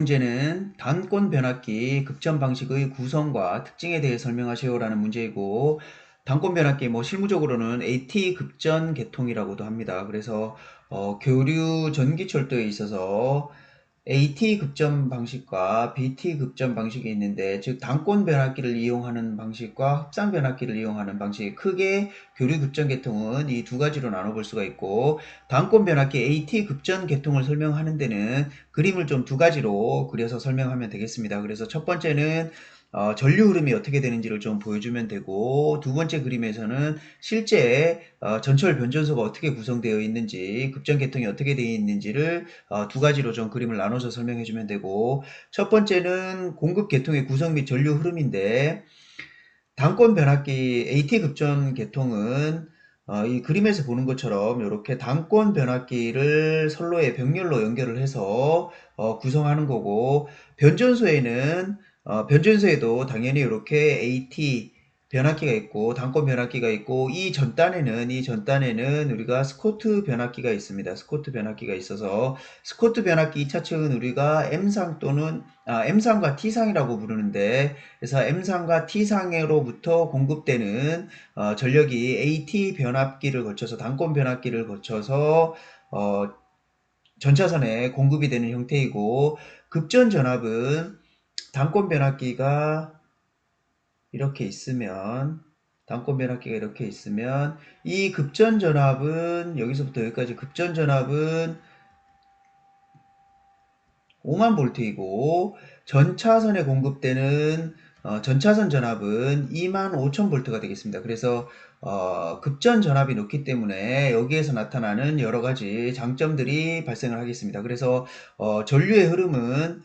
문제는 단권 변압기 급전 방식의 구성과 특징에 대해 설명하세요라는 문제이고 단권 변압기 뭐 실무적으로는 AT 급전 계통이라고도 합니다. 그래서 어, 교류 전기철도에 있어서 AT 급전 방식과 BT 급전 방식이 있는데 즉 단권 변압기를 이용하는 방식과 합산 변압기를 이용하는 방식 크게 교류 급전 계통은 이 두 가지로 나눠볼 수가 있고 단권 변압기 AT 급전 계통을 설명하는 데는 그림을 좀 두 가지로 그려서 설명하면 되겠습니다. 그래서 첫 번째는 어, 전류 흐름이 어떻게 되는지를 좀 보여주면 되고 두 번째 그림에서는 실제 어, 전철 변전소가 어떻게 구성되어 있는지 급전 계통이 어떻게 되어 있는지를 어, 두 가지로 좀 그림을 나눠서 설명해 주면 되고 첫 번째는 공급 계통의 구성 및 전류 흐름인데 단권 변압기 AT 급전 계통은 어, 이 그림에서 보는 것처럼 이렇게 단권 변압기를 선로의 병렬로 연결을 해서 어, 구성하는 거고 변전소에는 어, 변전소에도 당연히 이렇게 AT 변압기가 있고 단권 변압기가 있고 이 전단에는 이 전단에는 우리가 스코트 변압기가 있습니다. 스코트 변압기가 있어서 스코트 변압기 2차측은 우리가 M상 또는 아, M상과 T상이라고 부르는데 그래서 M상과 T상으로부터 공급되는 어, 전력이 AT 변압기를 거쳐서 단권 변압기를 거쳐서 어, 전차선에 공급이 되는 형태이고 급전 전압은 단권 변압기가 이렇게 있으면 단권 변압기가 이렇게 있으면 이 급전 전압은 여기서부터 여기까지 급전 전압은 5만 볼트이고 전차선에 공급되는 어, 전차선 전압은 2만 5천 볼트가 되겠습니다. 그래서 어, 급전 전압이 높기 때문에 여기에서 나타나는 여러 가지 장점들이 발생을 하겠습니다. 그래서 어, 전류의 흐름은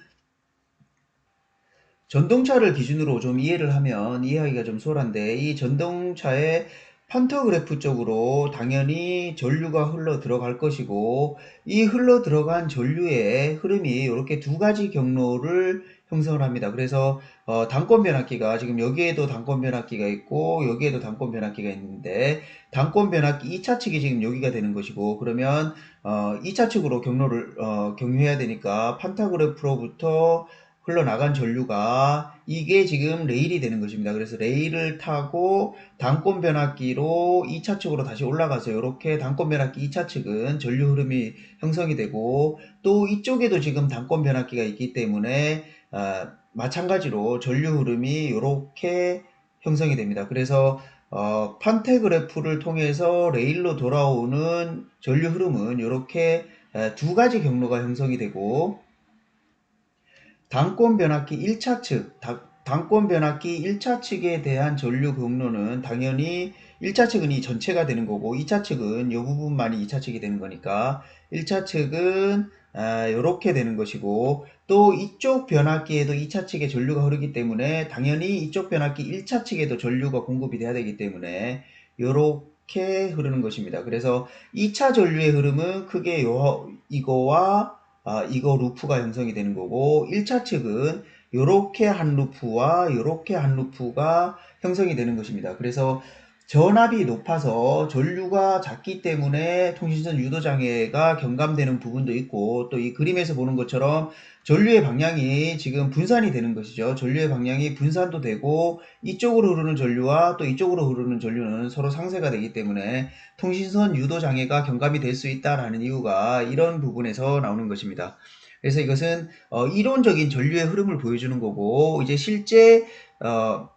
전동차를 기준으로 좀 이해를 하면 이해하기가 좀 수월한데 이 전동차의 판터그래프 쪽으로 당연히 전류가 흘러 들어갈 것이고 이 흘러 들어간 전류의 흐름이 이렇게 두 가지 경로를 형성을 합니다. 그래서 어, 단권 변압기가 지금 여기에도 단권 변압기가 있고 여기에도 단권 변압기가 있는데 단권 변압기 2차 측이 지금 여기가 되는 것이고 그러면 어, 2차 측으로 경로를 어, 경유해야 되니까 판타그래프로부터 흘러나간 전류가 이게 지금 레일이 되는 것입니다. 그래서 레일을 타고 단권 변압기로 2차 측으로 다시 올라가서 이렇게 단권 변압기 2차 측은 전류 흐름이 형성이 되고 또 이쪽에도 지금 단권 변압기가 있기 때문에 어, 마찬가지로 전류 흐름이 이렇게 형성이 됩니다. 그래서 어, 판테그래프를 통해서 레일로 돌아오는 전류 흐름은 이렇게 두 가지 경로가 형성이 되고 단권 변압기 1차 측, 단권 변압기 1차 측에 대한 전류 경로는 당연히 1차 측은 이 전체가 되는 거고 2차 측은 이 부분만이 2차 측이 되는 거니까 1차 측은 아, 이렇게 되는 것이고 또 이쪽 변압기에도 2차 측에 전류가 흐르기 때문에 당연히 이쪽 변압기 1차 측에도 전류가 공급이 돼야 되기 때문에 이렇게 흐르는 것입니다. 그래서 2차 전류의 흐름은 크게 요, 이거와 아, 이거 루프가 형성이 되는 거고 1차 측은 이렇게 한 루프와 이렇게 한 루프가 형성이 되는 것입니다. 그래서 전압이 높아서 전류가 작기 때문에 통신선 유도 장애가 경감되는 부분도 있고 또 이 그림에서 보는 것처럼 전류의 방향이 지금 분산이 되는 것이죠. 전류의 방향이 분산도 되고 이쪽으로 흐르는 전류와 또 이쪽으로 흐르는 전류는 서로 상쇄가 되기 때문에 통신선 유도 장애가 경감이 될 수 있다라는 이유가 이런 부분에서 나오는 것입니다. 그래서 이것은 어, 이론적인 전류의 흐름을 보여주는 거고 이제 실제 어,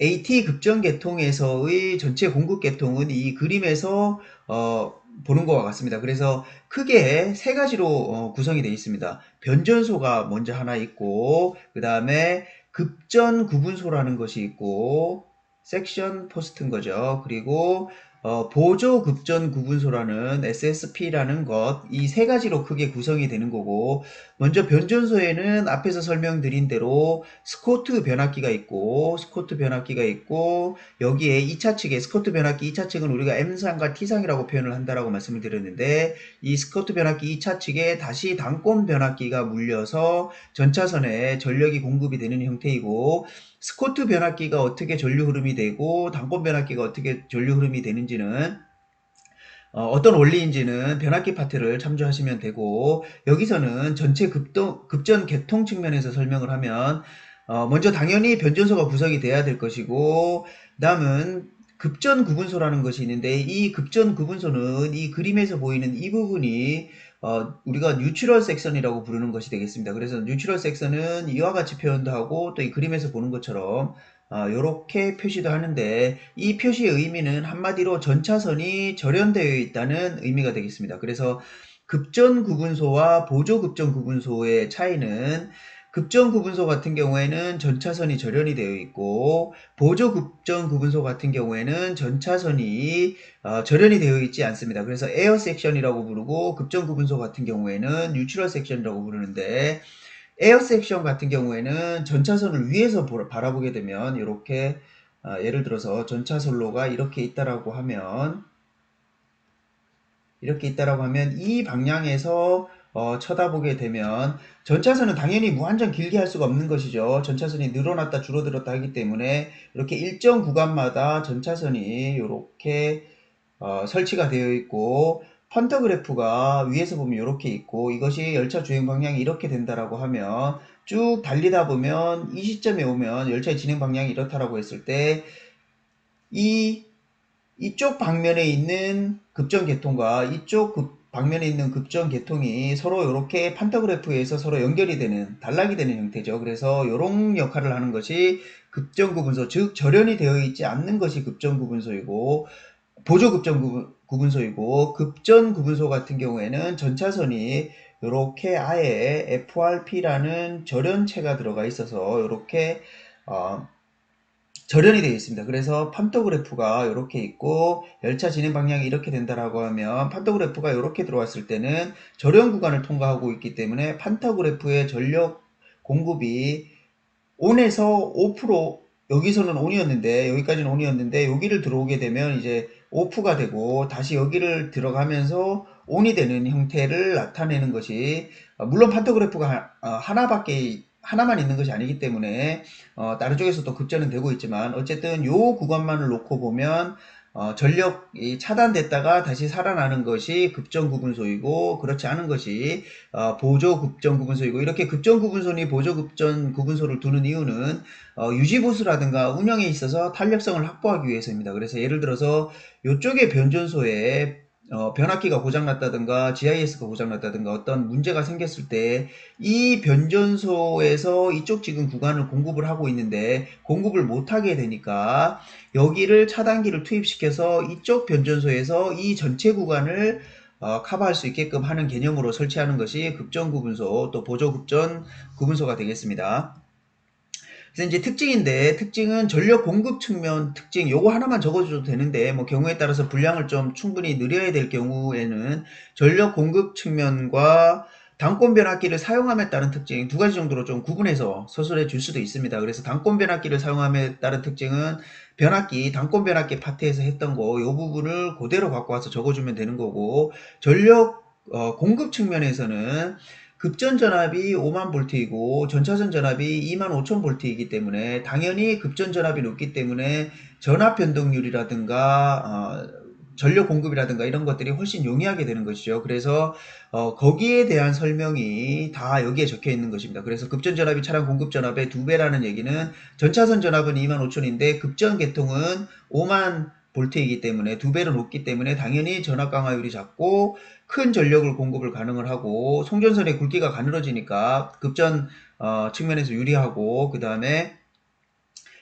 AT 급전 계통에서의 전체 공급 계통은 이 그림에서 어, 보는 것과 같습니다. 그래서 크게 세 가지로 어, 구성이 되어 있습니다. 변전소가 먼저 하나 있고 그 다음에 급전 구분소라는 것이 있고 섹션 포스트인 거죠. 그리고 어, 보조 급전 구분소라는 SSP라는 것, 이 세 가지로 크게 구성이 되는 거고, 먼저 변전소에는 앞에서 설명드린 대로 스코트 변압기가 있고, 스코트 변압기가 있고, 여기에 2차 측에 스코트 변압기 2차 측은 우리가 M상과 T상이라고 표현을 한다라고 말씀을 드렸는데, 이 스코트 변압기 2차 측에 다시 단권 변압기가 물려서 전차선에 전력이 공급이 되는 형태이고, 스코트 변압기가 어떻게 전류 흐름이 되고 단권 변압기가 어떻게 전류 흐름이 되는지는 어, 떤 원리인지는 변압기 파트를 참조하시면 되고 여기서는 전체 급동, 급전 개통 측면에서 설명을 하면 어, 먼저 당연히 변전소가 구성이 돼야 될 것이고 다음은 급전 구분소라는 것이 있는데 이 급전 구분소는 이 그림에서 보이는 이 부분이 어, 우리가 뉴트럴 섹션이라고 부르는 것이 되겠습니다. 그래서 뉴트럴 섹션은 이와 같이 표현도 하고 또 이 그림에서 보는 것처럼 이렇게 표시도 하는데 이 표시의 의미는 한마디로 전차선이 절연되어 있다는 의미가 되겠습니다. 그래서 급전 구분소와 보조 급전 구분소의 차이는 급전 구분소 같은 경우에는 전차선이 절연이 되어 있고 보조 급전 구분소 같은 경우에는 전차선이 어, 절연이 되어 있지 않습니다. 그래서 에어 섹션이라고 부르고 급전 구분소 같은 경우에는 뉴트럴 섹션이라고 부르는데 에어 섹션 같은 경우에는 전차선을 위에서 바라보게 되면 이렇게 어, 예를 들어서 전차선로가 이렇게 있다라고 하면 이렇게 있다라고 하면 이 방향에서 어, 쳐다보게 되면 전차선은 당연히 무한정 길게 할 수가 없는 것이죠. 전차선이 늘어났다 줄어들었다 하기 때문에 이렇게 일정 구간마다 전차선이 이렇게 어, 설치가 되어 있고 펀터그래프가 위에서 보면 이렇게 있고 이것이 열차 주행 방향이 이렇게 된다라고 하면 쭉 달리다 보면 이 시점에 오면 열차의 진행 방향이 이렇다라고 했을 때 이 이쪽 방면에 있는 급전 계통과 이쪽 급, 방면에 있는 급전 계통이 서로 이렇게 판터그래프에서 서로 연결이 되는 단락이 되는 형태죠. 그래서 이런 역할을 하는 것이 급전 구분소 즉 절연이 되어 있지 않는 것이 급전 구분소이고 보조 급전 구분, 구분소이고 급전 구분소 같은 경우에는 전차선이 이렇게 아예 FRP라는 절연체가 들어가 있어서 이렇게 어, 절연이 되어 있습니다. 그래서 판토그래프가 이렇게 있고 열차 진행 방향이 이렇게 된다라고 하면 판토그래프가 이렇게 들어왔을 때는 절연 구간을 통과하고 있기 때문에 판토그래프의 전력 공급이 온에서 5% 여기서는 온이었는데 여기까지는 온이었는데 여기를 들어오게 되면 이제 오프가 되고 다시 여기를 들어가면서 온이 되는 형태를 나타내는 것이 어, 물론 판토그래프가 어, 하나밖에 하나만 있는 것이 아니기 때문에 어, 다른 쪽에서 또 급전은 되고 있지만 어쨌든 요 구간만을 놓고 보면 어, 전력이 차단됐다가 다시 살아나는 것이 급전 구분소이고 그렇지 않은 것이 어, 보조 급전 구분소이고 이렇게 급전 구분소니 보조 급전 구분소를 두는 이유는 어, 유지 보수라든가 운영에 있어서 탄력성을 확보하기 위해서입니다. 그래서 예를 들어서 이쪽에 변전소에 어, 변압기가 고장났다든가 GIS가 고장났다든가 어떤 문제가 생겼을 때 이 변전소에서 이쪽 지금 구간을 공급을 하고 있는데 공급을 못하게 되니까 여기를 차단기를 투입시켜서 이쪽 변전소에서 이 전체 구간을 어, 커버할 수 있게끔 하는 개념으로 설치하는 것이 급전 구분소 또 보조 급전 구분소가 되겠습니다. 그래서 이제 특징인데 특징은 전력 공급 측면 특징 요거 하나만 적어줘도 되는데 뭐 경우에 따라서 분량을 좀 충분히 늘려야 될 경우에는 전력 공급 측면과 단권 변압기를 사용함에 따른 특징 두 가지 정도로 좀 구분해서 서술해 줄 수도 있습니다. 그래서 단권 변압기를 사용함에 따른 특징은 변압기, 단권 변압기 파트에서 했던 거, 요 부분을 그대로 갖고 와서 적어주면 되는 거고, 전력 어, 공급 측면에서는 급전 전압이 5만 볼트이고 전차선 전압이 2만 5천 볼트이기 때문에 당연히 급전 전압이 높기 때문에 전압 변동률이라든가 어, 전력 공급이라든가 이런 것들이 훨씬 용이하게 되는 것이죠. 그래서 어, 거기에 대한 설명이 다 여기에 적혀 있는 것입니다. 그래서 급전 전압이 차량 공급 전압의 두 배라는 얘기는 전차선 전압은 2만 5천인데 급전 계통은 5만 볼트이기 때문에 두 배로 높기 때문에 당연히 전압 강화율이 작고 큰 전력을 공급을 가능을 하고 송전선의 굵기가 가늘어지니까 급전 어, 측면에서 유리하고 그 다음에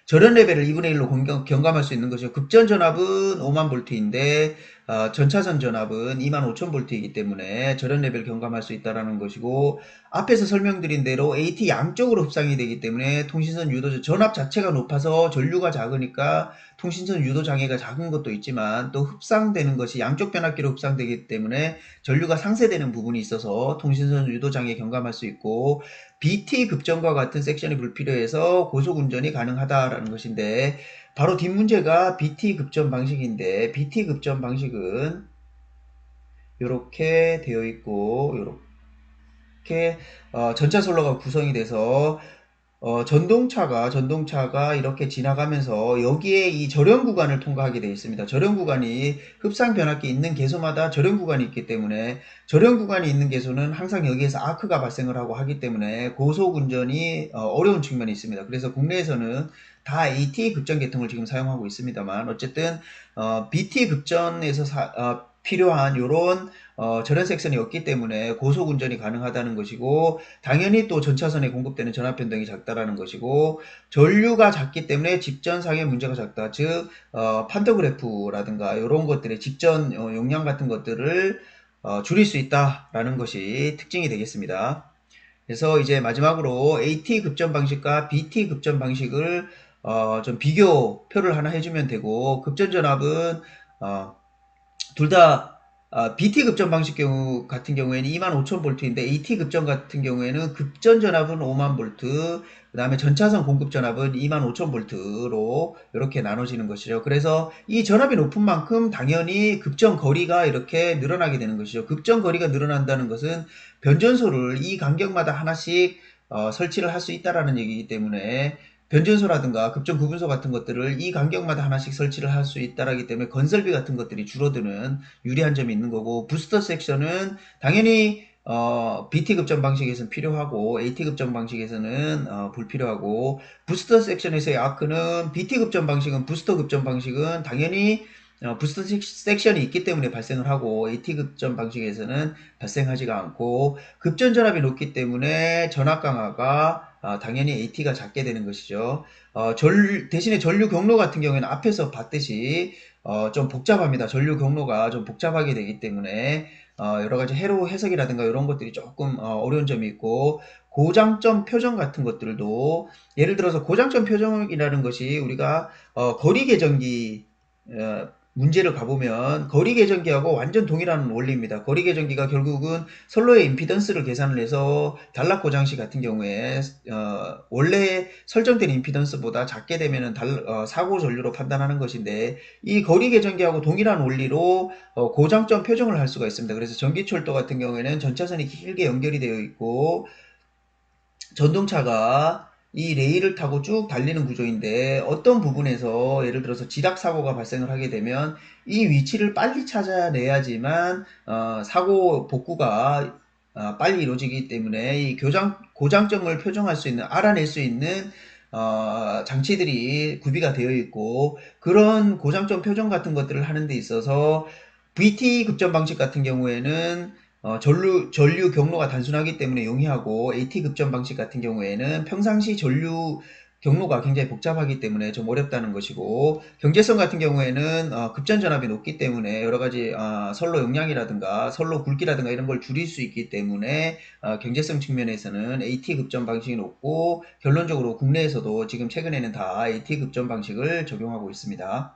절연 레벨을 2분의 1로 경감할 수 있는 것이죠. 급전 전압은 5만 볼트인데 어, 전차선 전압은 2만 5천 볼트이기 때문에 절연 레벨 경감할 수 있다라는 것이고 앞에서 설명드린 대로 AT 양쪽으로 흡상이 되기 때문에 통신선 유도 전압 자체가 높아서 전류가 작으니까 통신선 유도 장애가 작은 것도 있지만 또 흡상되는 것이 양쪽 변압기로 흡상되기 때문에 전류가 상쇄되는 부분이 있어서 통신선 유도 장애 경감할 수 있고 BT 급전과 같은 섹션이 불필요해서 고속 운전이 가능하다라는 것인데 바로 뒷문제가 BT 급전 방식인데 BT 급전 방식은 이렇게 되어 있고 이렇게 어, 전차 솔러가 구성이 돼서 어, 전동차가 전동차가 이렇게 지나가면서 여기에 이 절연 구간을 통과하게 되어 있습니다. 절연 구간이 흡상 변압기 있는 개소마다 절연 구간이 있기 때문에 절연 구간이 있는 개소는 항상 여기에서 아크가 발생을 하고 하기 때문에 고속 운전이 어, 어려운 측면이 있습니다. 그래서 국내에서는 다 AT 급전 계통을 지금 사용하고 있습니다만 어쨌든 어, BT 급전에서 사- 어, 필요한 이런 어, 절연 섹션이 없기 때문에 고속 운전이 가능하다는 것이고 당연히 또 전차선에 공급되는 전압 변동이 작다라는 것이고 전류가 작기 때문에 집전상의 문제가 작다. 즉 어, 판도그래프라든가 이런 것들의 집전 어, 용량 같은 것들을 어, 줄일 수 있다라는 것이 특징이 되겠습니다. 그래서 이제 마지막으로 AT 급전 방식과 BT 급전 방식을 어, 좀 비교표를 하나 해주면 되고 급전 전압은 어, 둘다 아, BT 급전 방식 경우 같은 경우에는 25,000V인데 AT 급전 같은 경우에는 급전 전압은 5만 볼트, 그 다음에 전차선 공급 전압은 25,000V로 이렇게 나눠지는 것이죠. 그래서 이 전압이 높은 만큼 당연히 급전 거리가 이렇게 늘어나게 되는 것이죠. 급전 거리가 늘어난다는 것은 변전소를 이 간격마다 하나씩 어, 설치를 할 수 있다라는 얘기이기 때문에 변전소라든가 급전 구분소 같은 것들을 이 간격마다 하나씩 설치를 할 수 있다라기 때문에 건설비 같은 것들이 줄어드는 유리한 점이 있는 거고 부스터 섹션은 당연히 어, BT 급전 방식에서는 필요하고 AT 급전 방식에서는 어, 불필요하고 부스터 섹션에서의 아크는 BT 급전 방식은 부스터 급전 방식은 당연히 어, 부스터 섹- 섹션이 있기 때문에 발생을 하고 AT 급전 방식에서는 발생하지가 않고 급전 전압이 높기 때문에 전압 강화가 아, 당연히 AT가 작게 되는 것이죠. 어, 전, 대신에 전류 경로 같은 경우에는 앞에서 봤듯이 어, 좀 복잡합니다. 전류 경로가 좀 복잡하게 되기 때문에 어, 여러 가지 해로 해석이라든가 이런 것들이 조금 어, 려운 점이 있고 고장점 표정 같은 것들도 예를 들어서 고장점 표정이라는 것이 우리가 어, 거리 계정기 어, 문제를 가보면 거리 계정기하고 완전 동일한 원리입니다. 거리 계정기가 결국은 선로의 임피던스를 계산을 해서 단락 고장시 같은 경우에 어, 원래 설정된 임피던스보다 작게 되면은 달- 어, 사고 전류로 판단하는 것인데 이 거리 계정기하고 동일한 원리로 어, 고장점 표정을 할 수가 있습니다. 그래서 전기철도 같은 경우에는 전차선이 길게 연결이 되어 있고 전동차가 이 레일을 타고 쭉 달리는 구조인데 어떤 부분에서 예를 들어서 지락 사고가 발생을 하게 되면 이 위치를 빨리 찾아내야지만 어, 사고 복구가 어, 빨리 이루어지기 때문에 이 교장 고장점을 표정할 수 있는 알아낼 수 있는 어, 장치들이 구비가 되어 있고 그런 고장점 표정 같은 것들을 하는 데 있어서 VT 급전 방식 같은 경우에는 어, 전류, 전류 경로가 단순하기 때문에 용이하고 AT 급전 방식 같은 경우에는 평상시 전류 경로가 굉장히 복잡하기 때문에 좀 어렵다는 것이고 경제성 같은 경우에는 어, 급전 전압이 높기 때문에 여러 가지 어, 선로 용량이라든가 선로 굵기라든가 이런 걸 줄일 수 있기 때문에 어, 경제성 측면에서는 AT 급전 방식이 높고 결론적으로 국내에서도 지금 최근에는 다 AT 급전 방식을 적용하고 있습니다.